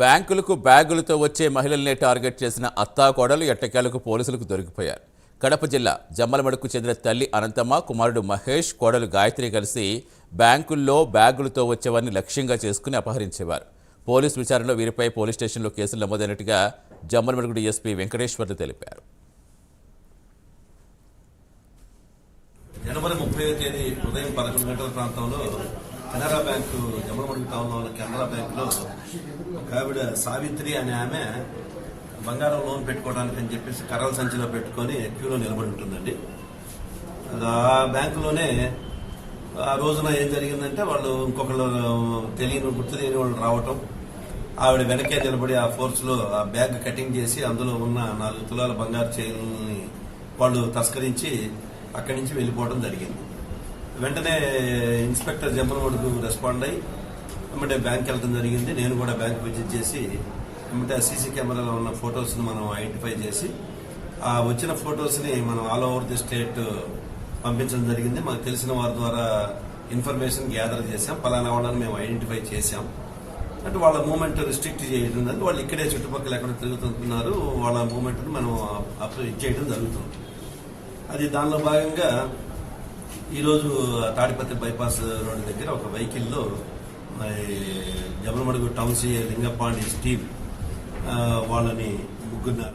బ్యాంకులకు బ్యాగులతో వచ్చే మహిళల్నే టార్గెట్ చేసిన అత్తాకోడలు ఎట్టకేలకు పోలీసులకు దొరికిపోయారు. కడప జిల్లా జమ్మలమడుకు చెందిన తల్లి అనంతమ్మ కుమారుడు మహేష్ కోడలు గాయత్రి కలిసి బ్యాంకుల్లో బ్యాగులతో వచ్చేవారిని లక్ష్యంగా చేసుకుని అపహరించేవారు. పోలీసు విచారణలో వీరిపై పోలీస్ స్టేషన్లో కేసులు నమోదైనట్టుగా జమ్మలమడుగు డీఎస్పీ వెంకటేశ్వర్లు తెలిపారు. జనవరి ముప్పై తేదీ ఉదయం పదకొండు గంటల ప్రాంతంలో కెనరా బ్యాంకు జమ్మలమడుగు టౌన్లో ఉన్న కెనరా బ్యాంకులో ఒక ఆవిడ సావిత్రి అనే ఆమె బంగారం లోన్ పెట్టుకోవడానికి అని చెప్పేసి కర్రల సంచిలో పెట్టుకొని క్యూలో నిలబడి ఉంటుందండి. ఆ బ్యాంకులోనే ఆ రోజున ఏం జరిగిందంటే వాళ్ళు ఇంకొకళ్ళు తెలియని గుర్తు తెలియని వాళ్ళు రావటం ఆవిడ వెనకే నిలబడి ఆ ఫోర్స్లో ఆ బ్యాగ్ కటింగ్ చేసి అందులో ఉన్న నాలుగు తులాల బంగారు చైన్ని వాళ్ళు తస్కరించి అక్కడి నుంచి వెళ్ళిపోవడం జరిగింది. వెంటనే ఇన్స్పెక్టర్ జంపలమడుకు రెస్పాండ్ అయ్యి వెంబటే బ్యాంక్ వెళ్ళడం జరిగింది. నేను కూడా బ్యాంక్ విజిట్ చేసి వెంబటే సీసీ కెమెరాలో ఉన్న ఫొటోస్ని మనం ఐడెంటిఫై చేసి ఆ వచ్చిన ఫొటోస్ని మనం ఆల్ ఓవర్ ది స్టేట్ పంపించడం జరిగింది. మాకు తెలిసిన వారి ద్వారా ఇన్ఫర్మేషన్ గ్యాదర్ చేసాం పలానా వాళ్ళని మేము ఐడెంటిఫై చేసాం అంటే వాళ్ళ మూమెంట్ రిస్ట్రిక్ట్ చేయడం జరిగింది. వాళ్ళు ఇక్కడే చుట్టుపక్కల ఎక్కడ తిరుగుతున్నారు వాళ్ళ మూమెంట్ని మనం అప్రూవ్ చేయడం జరుగుతుంది. అది దానిలో భాగంగా ఈరోజు తాడిపత్రి బైపాస్ రోడ్డు దగ్గర ఒక వెహికల్లో మరి జమలమడుగు టౌన్ సీ లింగపాండి స్టీవ్ ఆ, వాళ్ళని ముగ్గురిని